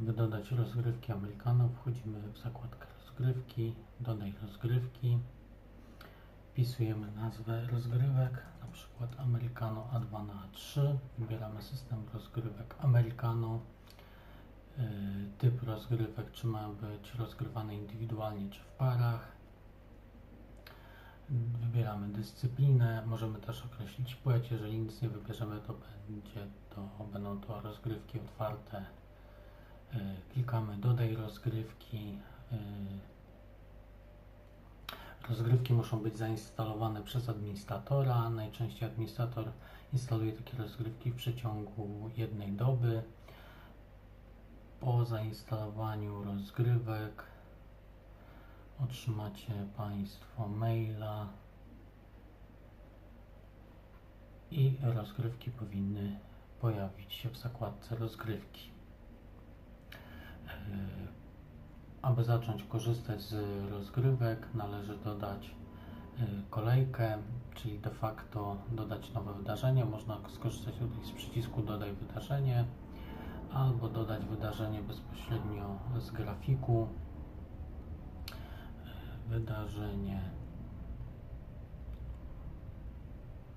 Aby dodać rozgrywki Americano, wchodzimy w zakładkę rozgrywki, dodaj rozgrywki, wpisujemy nazwę rozgrywek, na przykład Americano A2 na A3, wybieramy system rozgrywek Americano, yy, typ rozgrywek, czy mają być rozgrywane indywidualnie, czy w parach. Wybieramy dyscyplinę, możemy też określić płeć, jeżeli nic nie wybierzemy, to będzie to, będą to rozgrywki otwarte. Yy, Klikamy dodaj rozgrywki. yy, Rozgrywki muszą być zainstalowane przez administratora. Najczęściej administrator instaluje takie rozgrywki w przeciągu jednej doby. Po zainstalowaniu rozgrywek otrzymacie Państwo maila i rozgrywki powinny pojawić się w zakładce rozgrywki. Aby zacząć korzystać z rozgrywek, należy dodać y, kolejkę, czyli de facto dodać nowe wydarzenie. Można skorzystać tutaj z przycisku Dodaj wydarzenie albo dodać wydarzenie bezpośrednio z grafiku. Y, Wydarzenie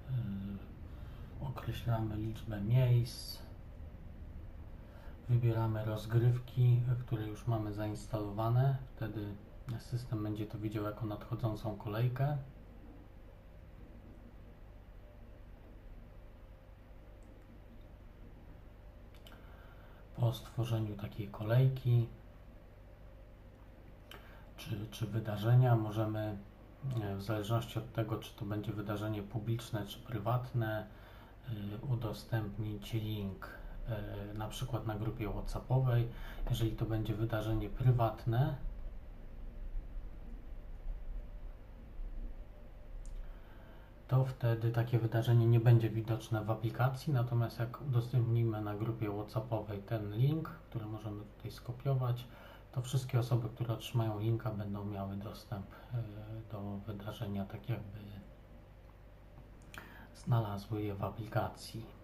y, określamy liczbę miejsc. Wybieramy rozgrywki, które już mamy zainstalowane. Wtedy system będzie to widział jako nadchodzącą kolejkę. Po stworzeniu takiej kolejki czy, czy wydarzenia możemy, e, w zależności od tego, czy to będzie wydarzenie publiczne czy prywatne, y, udostępnić link e, na przykład na grupie WhatsAppowej. Jeżeli to będzie wydarzenie prywatne, to wtedy takie wydarzenie nie będzie widoczne w aplikacji. Natomiast jak udostępnimy na grupie WhatsAppowej ten link, który możemy tutaj skopiować, to wszystkie osoby, które otrzymają linka, będą miały dostęp e, do wydarzenia, tak jakby znalazły je w aplikacji.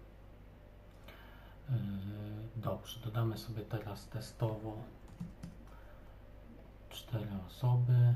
Yy, Dobrze, dodamy sobie teraz testowo cztery osoby.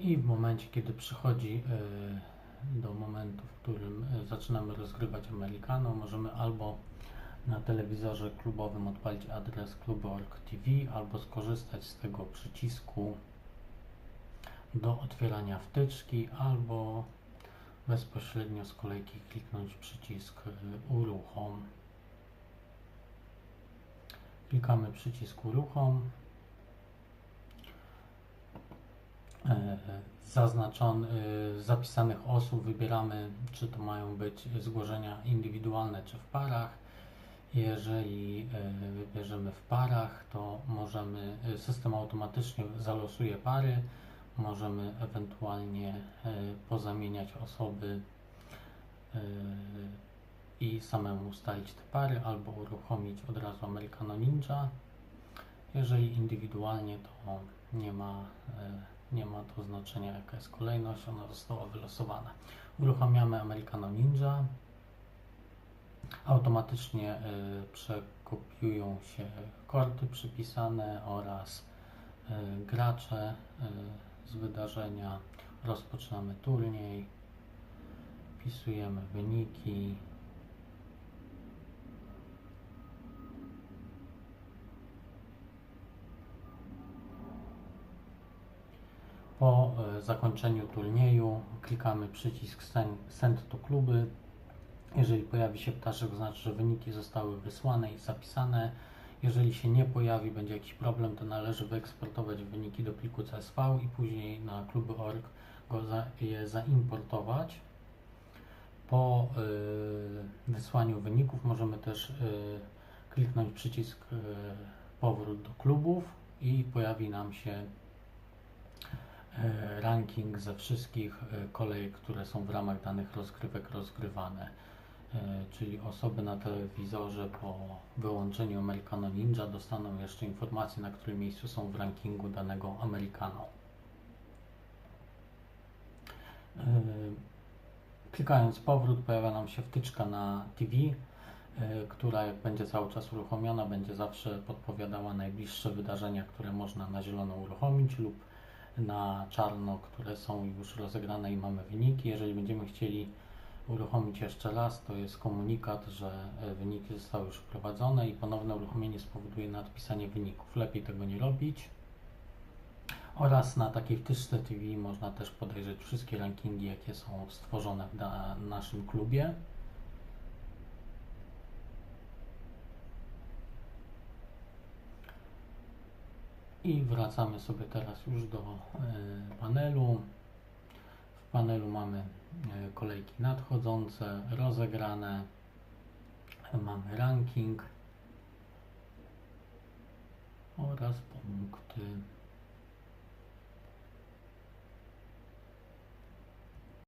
I w momencie, kiedy przychodzi e, do momentu, w którym e, zaczynamy rozgrywać Americano, możemy albo na telewizorze klubowym odpalić adres club.org TV, albo skorzystać z tego przycisku do otwierania wtyczki, albo bezpośrednio z kolejki kliknąć przycisk e, uruchom. Klikamy przycisk uruchom. Zaznaczony, e, zapisanych osób wybieramy, czy to mają być zgłoszenia indywidualne, czy w parach. Jeżeli e, wybierzemy w parach, to możemy, system automatycznie zalosuje pary, możemy ewentualnie pozamieniać osoby i samemu ustalić te pary, albo uruchomić od razu Americano Ninja. Jeżeli indywidualnie, to nie ma nie ma to znaczenia jaka jest kolejność, ona została wylosowana. Uruchamiamy Americano Ninja. Automatycznie y, przekopiują się korty przypisane oraz y, gracze y, z wydarzenia. Rozpoczynamy turniej, wpisujemy wyniki. Po e, zakończeniu turnieju klikamy przycisk Send- to kluby. Jeżeli pojawi się ptaszek, znaczy, że wyniki zostały wysłane i zapisane. Jeżeli się nie pojawi, będzie jakiś problem, to należy wyeksportować wyniki do pliku CSV i później na kluby.org go za, je zaimportować. Po y, wysłaniu wyników możemy też y, kliknąć przycisk y, powrót do klubów i pojawi nam się ranking ze wszystkich e, kolejek, które są w ramach danych rozgrywek rozgrywane. E, Czyli osoby na telewizorze po wyłączeniu Americano Ninja dostaną jeszcze informacje, na którym miejscu są w rankingu danego Americano. E, Klikając powrót pojawia nam się wtyczka na TV, która jak będzie cały czas uruchomiona, będzie zawsze podpowiadała najbliższe wydarzenia, które można na zielono uruchomić lub na czarno, które są już rozegrane i mamy wyniki. Jeżeli będziemy chcieli uruchomić jeszcze raz, to jest komunikat, że y, wyniki zostały już wprowadzone i ponowne uruchomienie spowoduje nadpisanie wyników. Lepiej tego nie robić. Oraz na takiej wtyczce TV można też podejrzeć wszystkie rankingi, jakie są stworzone w naszym klubie. I wracamy sobie teraz już do e, panelu. W panelu mamy e, kolejki nadchodzące, rozegrane, mamy ranking oraz punkty.